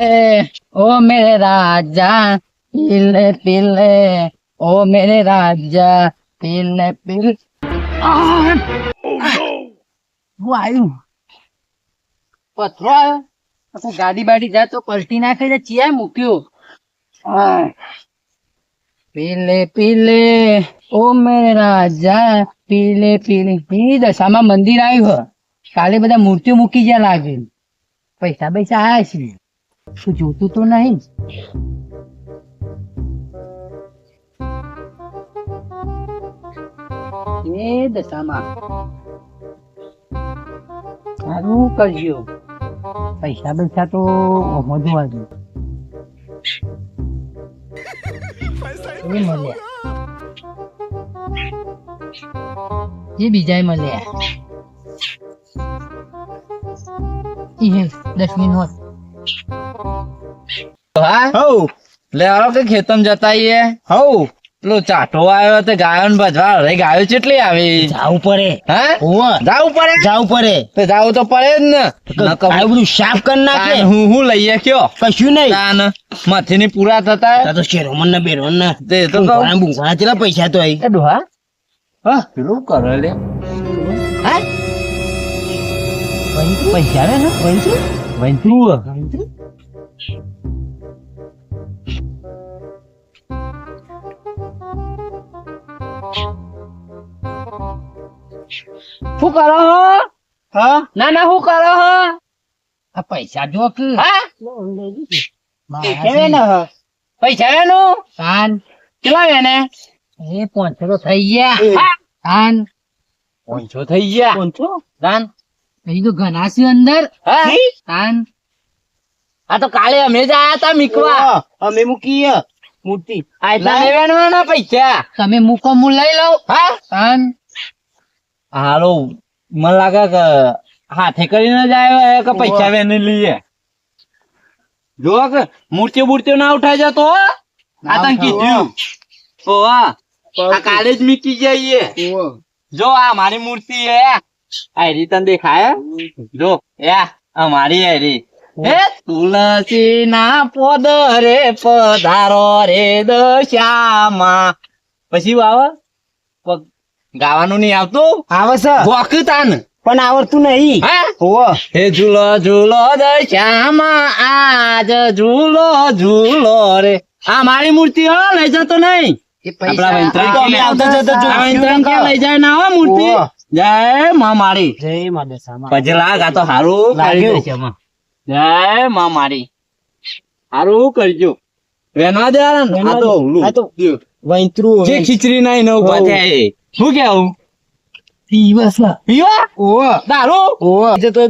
ए, ओ मेरे राजा पीले पीले ओ मेरे राजा પીલે પીલે આ! શું આવ્યું પથરો આવ્યો પછી ગાડી બાડી જાય તો પલટી નાખે છે ચિયા મૂક્યો આ! પીલે પીલે ઓ મેરે રાજા પીલે પીલે એ દશામાં મંદિર આવ્યું હ કાલે બધા મૂર્તિઓ મૂકી જ્યાં લાગે પૈસા પૈસા આયા છે શું જોતું તો નહીં? એ દશામાં. સારું કરજો. પૈસા પૈસા તો એ મળ્યા. એ બીજા મળ્યા. ઈ હે દસ મિનિટ હા? હઉ. લે આવો કે ખેતમ જતા આઈએ હઉ. પેલો ચાટો આવ્યો તો ગાયો ને ભજવા અરે ગાયો ચેટલી આવી? જાવું પડે. હા? હોવ. જાવું પડે? જાવું પડે. તો જાવું તો પડે જ ને. નકર આ બધું સાફ કરી નાખે. હું હું લઈએ કયો કશું નહીં. ના માથી ની પૂરા થતા. તો શેરોમન ને બેરોમન ને. તે તો બુંગળા બુંગળા પૈસા તો આઈ એ ડોહા? હા. પેલું કરે લે. હા? પૈસા રે ને? પૈસા વંચું શું કરો હો? હા? ના ના શું કરો હો? આ પૈસા જો કે. હા? કેવે પૈસા વેનું કાન કેટલા વેને એ પાંચસો તો થઈ ગયા. કાન પાંચસો થઈ ગયા. કોણસો તાન પછી તો ઘણા છે અંદર. કાન આ તો કાલે અમે જ આયા તા મીકવા. અમે મૂકી મૂર્તિ. આ એટલા નહીં પૈસા. તમે મૂકો હું લઈ લઉં. હા? કાન હાલો મને લાગે કે હાથે કરીને જ આવ્યો હે કે પૈસા વેને લઈએ જો કે મૂર્તિ મૂર્તિઓ ના ઉઠાઈ જતો હો. આ તને કીધું. ઓ આ કાલે જ મીકી જઈએ. જો આ મારી મૂર્તિ હે. આ રી તને દેખાય જો એ અમારી હેરી હે તુલસી ના પદ રે પધારો રે દશામાં પછી વાવ ગાવાનું નહીં આવતું? આવે છે. પણ આવડતું નહીં. હે? હે ઝૂલો ઝૂલો આજ ઝૂલો ઝૂલો રે. આ મારી મૂર્તિ હો લઈ જતો નહીં. એ આપણા પૈસા વૈંતરણ તો અમે આવતા જતા જો- આ વૈંતરણ ક્યાં લઈ જાય ના હો મૂર્તિ? ઓહો. જય માં મારી. જય માદેશામાં પછી લાગ આ તો હારું લાગ્યું. જય માં મારી. હારું કરજો. વેનવા દે આ તો ઓલું. આ તો વૈંતરું જે ખીચડી નાઈ ને ઊભા. થયા. શું કેવું તો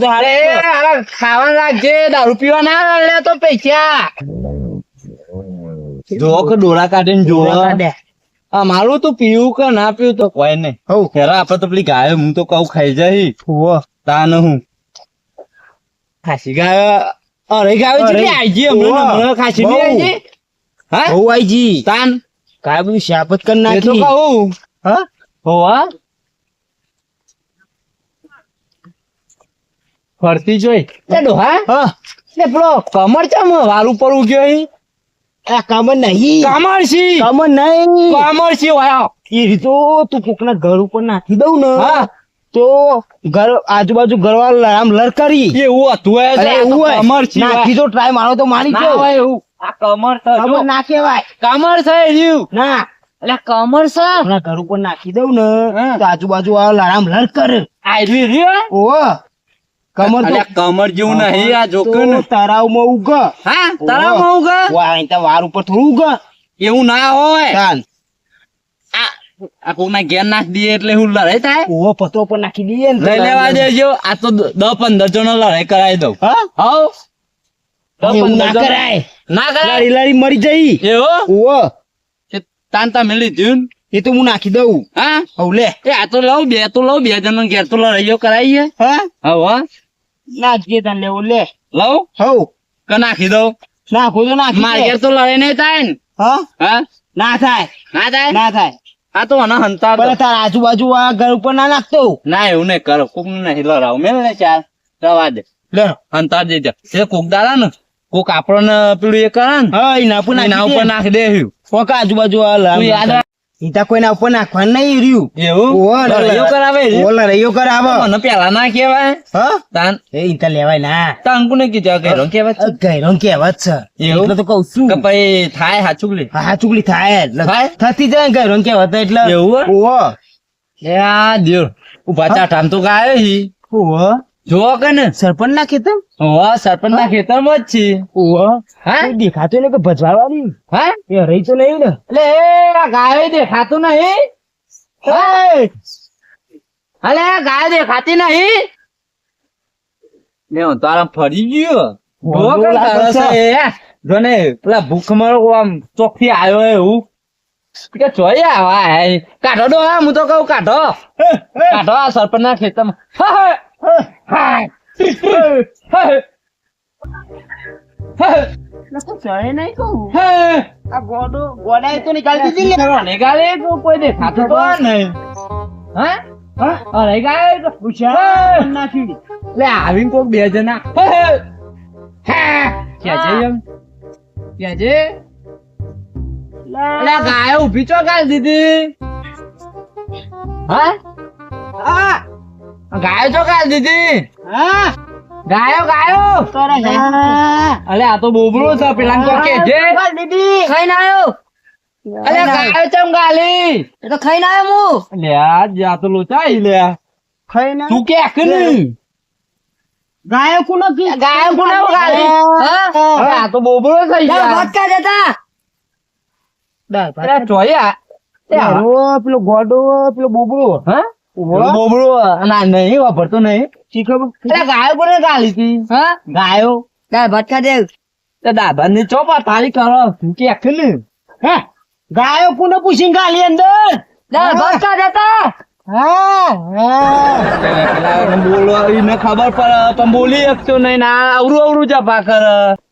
ખાવા લાગજે. દારૂ પીવા ના લે તો પૈસા. જો કે ડોળા કાઢીને જો. મારું તો પીવું કે ના પીવું તો કોઈ નહીં. હઉ. હેરા આપડે તો પેલી ગાયો હું તો કહું ખાઈ જાય ઓવ તા ન હું. ખાસી ગાયો. અરે ગાયો અરે. કેટલી આઈ હમણાં હમણાં ખાસી હા? બહુ આઈજી તાન. કાય બધું શાપત કરી તો નાખી. કહું. હા? હોવા? ફરતી જોઈ? એ ડોહા હા. એ પેલો કમર ચમ વાલું ઉપર ઉગ્યો અહીં? આ કામ નહીં. કમર સી કામ નહીં. કમર સી વાયો એ રીતો તું કોકના ઘર ઉપર નાખી દઉં ને હા. તો ઘર આજુબાજુ ઘરવાળા આમ લરકારી એવું હતું એવું કમર સી નાખી તો ટ્રાય મારો તો મારી ના ગયો. આ કમર છે કમર ના કહેવાય. કમર છે ના. એટલે કમર સર આપણા ઘર ઉપર નાખી દઉં ને. તો આજુબાજુ આ લડામ લડ કરે. આવી રહ્યું ઓ કમર તો કમર જેવું નહીં આ જોકર ને. તો તરાવમાં ઉગ. હા તારામાં હું ગા વાહ અહીં તો વાર ઉપર થોડું ઉગ. એવું ના હોય. ચાલ આ આ કોકના ઘેર નાખ દઈએ એટલે હું લડાઈ થાય? ઓ પતો પર નાખી દઈએ ને. લઈ લેવા દેજો. આ તો દ- દસ પંદર જણો લડાઈ કરાવી દઉં. હા? હવ. ના કરાય. ના કરાય? લારી લારી મરી જઈ. એવો? ઓ. એ તાન તમે લીધું ને? એ તો હું નાખી દઉં. હા? હવ લે. એ આ તો લઉં બે તો લઉં બે જણો ઘેર તો લડાઈઓ કરાવીએ હા. હવ ના જ તને લેવો લે. લઉં? હવ. કે નાખી દઉં? નાખું તો નાખી મારે. ઘેર તો લડાઈ નહીં થાય ને? હા? હા? ના થાય. ના થાય? ના થાય. આ તો મને હંતાર દો. પણ તાર આજુબાજુ આ ઘર ઉપર ના નાખતો ના એવું નહીં કરો. કોક નહીં લડાવ. મેલ ને ચાલ. રવા દે. લે. હંતાર દેજો. એ કોક દાડા ને કોક આપણને પેલું એ કરે ને? હા એના ઉપર નાખી દે. કોક આજુબાજુ આ તું યાદ રાખ. ઈ તો કોઈના ઉપર નાખવાનું નહીં રહ્યું. એવું? ઓહો, કરાવે? ઓલા રહીયો કરાવે. મને પેલા ના કહેવાય. હા? તાન. એ ઈતા લેવાય ના. તાન કોને કીધું? કે રંગ કહેવાય છે? ગયરો કહેવત છે. એવું? તો કઉ છું. કે ભાઈ થાય હાચુકલી? હાચુકલી થાય. થાય? થતી જાય કેવા કહેવત એટલે એવું? ઓહો એ આ દેવ. ઊભા ચાટામ તો ગાયો હી. ઓહો જોવો કે ને. સરપંચ ના ખેતર? હા સરપંચ ના ખેતરમાં જ છે. ઓહો હા? દેખાતું ને કે ભજવાવાળી હા? એ રહી તો નહીં ને. એટલે એ આ ગાય દેખાતું નહીં? અલે ગાયો દેખાતી નહીં? ને હું તારા ફરી ગયો. જોવો કે વાંધો લાગે તારા છે. છે, એ. જો ને પેલા ભૂખ મારો આમ ચોકથી આવ્યો એવું. કે જોઈ આવા. કાઢો ડો હા તો કહું કાઢો. કાઢો આ સરપંચ ના ખેતરમાં હા, આવીને કોક બે જણા ગાય ઊભી ચો ગાય દીધી હા. ગાય છો કાલ દીદી? હા ગાયો ગાયો? અલે આ તો બોબડો છે પેલા કો કે જે દીદી. ખાઈને આવ્યો અલે ગાયો ચમ ગાલી. એ તો ખાઈને આવ્યો હું લે આ જા તો લોચાઈ લે. ખાઈ ના તું કે કે નહીં ગાયો કુનો કી? ગાયો કોને ગાલી. હા. આ તો બોબડો છે યાર. ગયા ભટકા જતા દા ભાત જોયા પેલો ગોડો પેલો બોબડો. હા. બોબડો ના નહીં વાપરતો નહીં. શી ખબર ગાયો કોને ગાલી હતી? હા? ગાયો. ચાલ ભટકા દે. તે દાદા ની ચોપા તારી કરો. કે કે ને. હે? ગાયો કુને પૂછીને ગાલી અંદર? ચાલ ભટકા જતા હા હા. પેલા બોલવા એને ખબર પડે. પણ બોલી શકતો નહીં. ના અવરું અવરું જપા કર.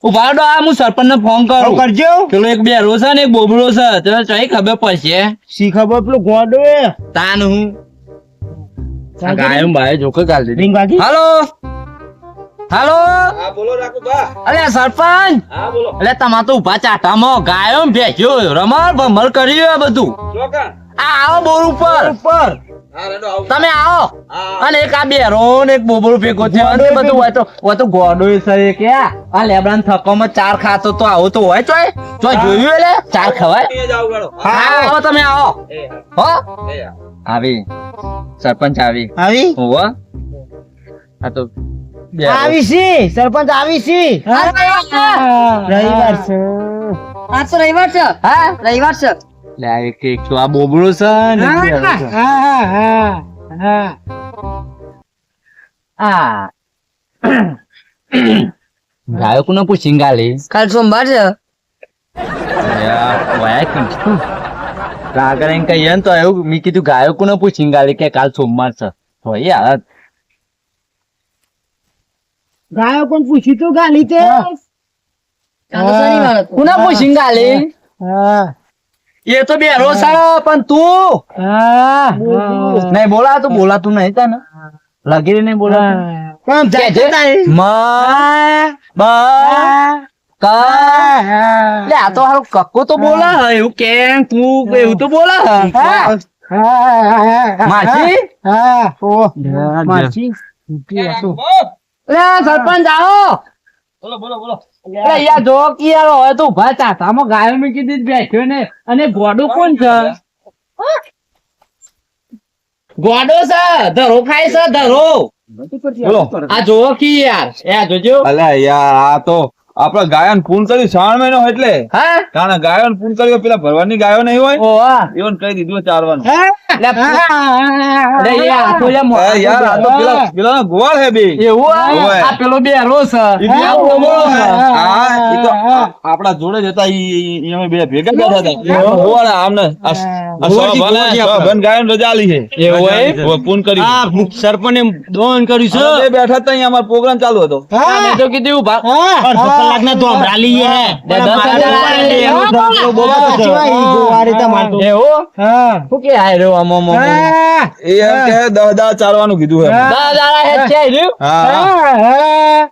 ઉભાડો આ હું સરપંચ ને ફોન કરો કરજો. પેલો એક બેરો છે ને એક બોબડો છે. તો ચોઈ ખબર પડશે. શી ખબર? પેલો ગોડો તાન હું. આ ગાયો બાયો જોકે ગાલ દીધી. રીંગ વાગી? હાલો? હાલો? હા બોલો રાખુભા અલે સરપંચ! હા બોલો. એટલે તમાર તો ઊભા ચાટામાં ગાયો ને ભેંસ્યો રમણ ભમર કર્યું આ બધું. આ આવો બોર ઉપર. ઉપર. હા રેડો આવું. તમે આવો. અને એક આ બેરો ને એક બોબડો ભેગો થયો. અને બધું હોય તો હોય તો ગોડો છે કે આ લેબડા થકોમાં ચાર ખાતો તો આવો તો હોય ચોય. ચોય જોયું એટલે? ચાર ખવાય? હા આવો તમે આવો. હા. આવી. સરપંચ આવી. આવી? હોવો આ તો આવી. છે. સરપંચ આવી છી. રવિવાર છે. આ તો રવિવાર છે? હા. રવિવાર છે? લે આ એક એક તો આ બોબડો છે. હા હા. હા હા આ. ગાયો નો પૂછીને ગાલી? કાલ સોમવાર છે? આગળ એમ કહીએ ને તો એવું મેં કીધું ગાયકો ને પૂછીને ગાલી કે કાલ સોમવાર છે. તો યાર ગાયકો ને પૂછી તો ગાલી તે? કોને પૂછીને ગાલી હા. એ તો બે છે પણ તું? નહીં બોલા તો બોલાતું નહીં તને. લગીરી નહીં બોલા પણ જાય આ તો હારું કક્કો તો બોલા હે એવું કેમ તું એવું તો બોલા હે? હા? હા. હા. માસી? ઓ માસી સરપંચ આવો. બોલો બોલો બોલો. યાર જો કે યાર હવે તો ઊભા ચાતામાં ગાયો મૂકી દીધી બેઠ્યો ને. અને ગોડો કોણ છે? ગોડો છે ધરો ખાય છે ધરો. બોલો. આ જોવો કે યાર. એ જોજો. અલ્યા યાર આ તો આપડે ગાયન પૂન કર્યું શ્રાવણ મહિનો એટલે? હા? કારણ ગાયન પૂન કર્યું પેલા ભરવાની ગાયો નહીં હોય? એવું કહી દીધું ચારવાનું. લે અરે યાર આ તો લે મો- અરે યાર આ તો પેલા પેલા ગોળ હે બે. એવું આ? ઓવે. આ પેલો બેરો છે. ઈ બે આ બોબડો છે. હા ઈ તો આ- આપડા જોડે જ હતા ઈ ઈ- ઈ અમે બે ભેગા બેઠા હતા. આમને ગાયન રજા લી છે. એવું પૂન કર્યું. સરપંચે દોન કર્યું છે. બેઠા હતા અહીંયા અમારો પ્રોગ્રામ ચાલુ હતો. કીધું ઊભા અડધો તો લઈએ હે. એવું કે આય રહ્યો આમ આમ આમ? એ એમ કે દસ દાડા ચારવાનું કીધું હે. દસ હજાર આયા છે રહ્યું? હા. હા.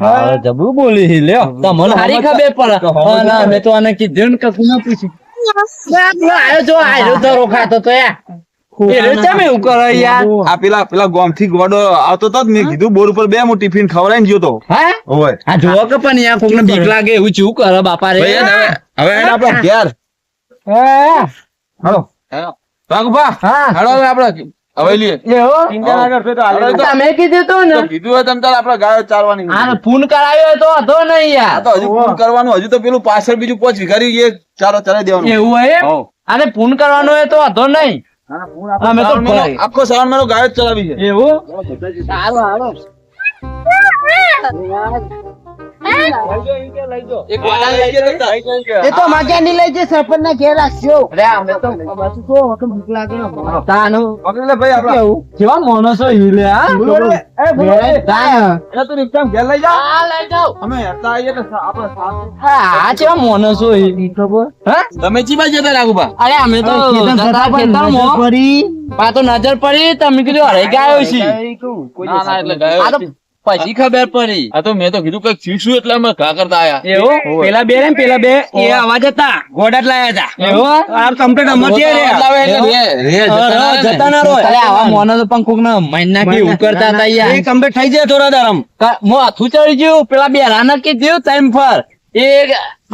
હા, જબરું બોલી લ્યો. તમને સારી ખબર પડે. ના મેં તો આને કીધું ને કશું ના પૂછ્યું. આવ્યો જો આવ્યો તો રોખાતો તો યાર આ પેલા પેલા ગોમ ગોડો આવતો તો મેં કીધું બોર ઉપર બે હું ટિફિન ખવડાવીને ગયો તો. હા? ઓય. કે પણ યાર કોકને બીક લાગે એવું ચેવું કરે બાપા રે? હવે હવે ઘેર. હાલો. વાઘુભા હા. હાલો આપણે હવે લઈએ એવું ચિંતા ના કરશો તો હાલો. તો. તમે કીધું તું ને. કીધું હોય તમ તારે ગાયો ફોન તો હતો નહીં યાર. તો હજુ ફોન કરવાનું હજુ તો પેલું પાછળ બીજું પોચ વિઘારી ચારો ચાલો ચલાવી દેવાનું. એવું હોય હોવ. અરે ફોન કરવાનો હોય તો હતો નહીં. આખો શ્રાવણ મારો ગાયો જ ચલાવી છે. એવું? સારું હાલો. એ તો માગ્યા નહીં લઈ જે સરપંચ ના ઘેર રાખજો. અરે અમે તો પાછું તો ભૂખ લાગે તાનો તાનું ભાઈ આપણા. કેવું? કેવા માણસો હીલે હા? તાન. એ તું એકદમ ઘેર લઈ જા. હા, લઈ જાઓ. અમે હતા આઈએ તો આપણે સાત- હા, આ કેવા માણસો હીલે ખબર હા? તમે બાજુ જતા રાખુભા અરે અમે તો જતા ખેતરમાં. પડી પા તો નજર પડી. તમે કીધું અરે ગાયો છે. ના ના એટલે ગાયો આ તો પછી ખબર પડી. આ તો મેં તો કીધું કંઈક શીખશું એટલે અમે ઘા કરતા આયા. એવું? પેલા બે ને પેલા બે એ અવાજ હતા ગોડા લાયા હતા. એવો? આ કમ્પ્લીટ અમર છે રે- રે જતા ના. રહો અરે આવા મોનો તો પણ કોક ના મહિના કે એવું કરતા હતા યાર. એ કમ્પ્લીટ થઈ જાય થોડા દારમ મો હાથું ચડી ગયો પેલા બે રાના કે દેવ ટાઈમ ફર એ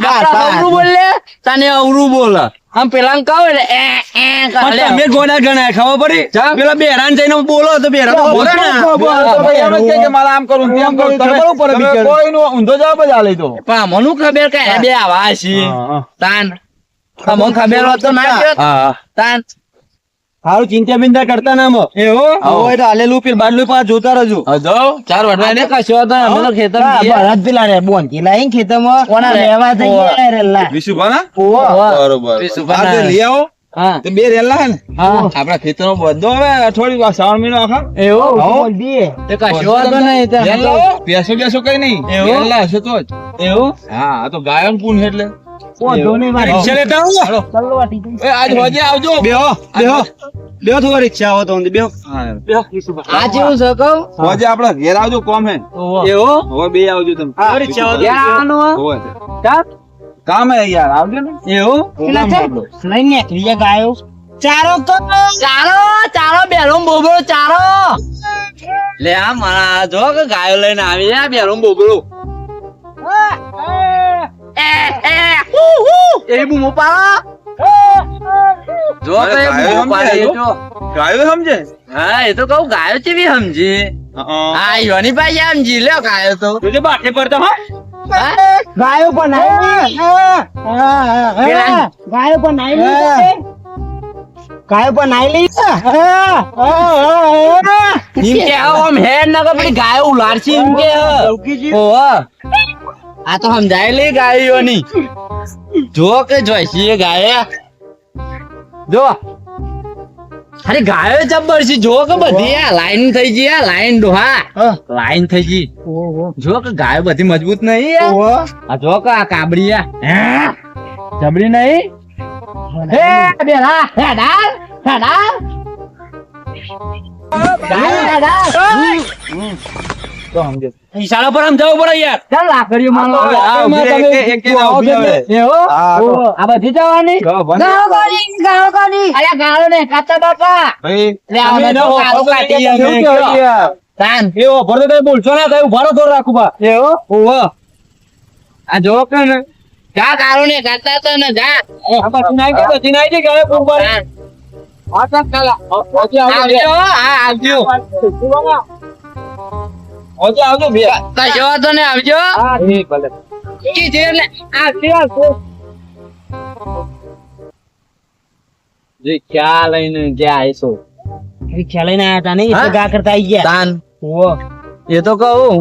બોલ લે બોલે તને અવરું બોલે. આમ પેલા કહો એટલે એ એ કરે. તમે ગોડા ગણાય ખબર પડી? પેલા બેરાન જઈને બોલો તો બેરાન મારે આમ કરું તેમ કરું તમે- પડે. કોઈનો ઊંધો જવાબ જ આલે તો પણ અમોનું ખબર કે બે આવા છે. તાન. અમોન ખબર હોત તો ના તાન. હારું ચિંતા બિંતા કરતા ના મો. એવું? હવે તો હાલેલું પેલું બાટલું પાછું જોતા રજો હજો ચાર વાટવા આને કશો હતો અમે તો ગયા. ભરત પેલા રે બોન. થી લાઈન ખેતરમાં કોના રે? લેવા થઈ ગયા રે લા. વિશુભા ના? બરોબર વિશુભા આ તો ના. લઈ આવો. તે બે રેલા ને? હા. આપણા બધો હવે અઠવાડિયું શ્રાવણ મહિનો આખા. એવું? બોલ તે કશો હતો નહીં તે બેસો બેસો કઈ નહીં. એવું? વેલ તો જ. એવું? હા આ તો ગાયન પૂન એટલે. વાંધો આપડા ઘેર આવજો કોમ હે. એવું? હવે બે આવજો તમે. તો. કામ હે યાર આવજો ને. એવું છે? લઈને નીકળી ગાયો ચારો તો ચારો ચારો બેરો બોબડો ચારો. લે આ મારા જો કે ગાયો લઈને આવી આ બેરો બોબડો. એ એ હુ હુ. એ બૂમો પાડો જો તો એ ગાયો બૂમો પાડે જો. ગાયો સમજે? હા એ તો કહું ગાયો ચેવી સમજી? હા હા. યોની ભાઈ સમજી લ્યો ગાયો તો. તુજે બાટે પડતા હા? ગાયો પણ પેલા- ગાયો પણ આવી ગાયો પણ આવી એમ કે આમ હેડ ના પડી ગાયો ઉલારસી એમ કે ઓ આ તો સમજાય લે ગાયોની. જો કે જોઈશી ગાય. જો. અરે ગાયો જબ્બર છે જો કે બધી આ લાઈન થઈ ગઈ આ લાઈન ડોહા. લાઈન થઈ ગઈ. જો કે ગાયો બધી મજબૂત નહીં આ. જો કે આ કાબડી આ. હે? નહીં? હે બેરા હેડાર હેડાર ગાયો હેડાર ઈશાળા પર આમ જવું પડે યાર ચાલ લાકડીઓ મારો હવે આ તો. બધી જવાની. ગાળો કાઢી, ગાળો કાઢી. અરે ગાળો ને કાચા બાપા કરી? તાન. એવો ભરતો તમે બોલશો ને તો ઉભારો થોડો રાખું બા એવો? ઓહો આ જો કે ને જા ગાળો ને કાચા તો ને જા આ પછી નાઈ ગયો પછી નાઈ ગયો મારી. તાન. આ તો કાલા. ઓજે આવજો આવજો આવજો આવજો બે. કશો વાંધો ને આવજો. હા ઠીક ભલે. કીધું એટલે આવજો આવજો જે ખ્યાલ લઈને ગયા આવીશો રિક્ષા લઈને આયા તા નહીં હા? ગા કરતા આઈ ગયા. તાન. ઓ એ તો કહું.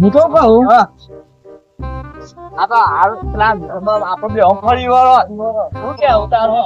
હું તો કહું? આ તો આ પેલા આપણે બે વાળો શું કે અવતાર હો?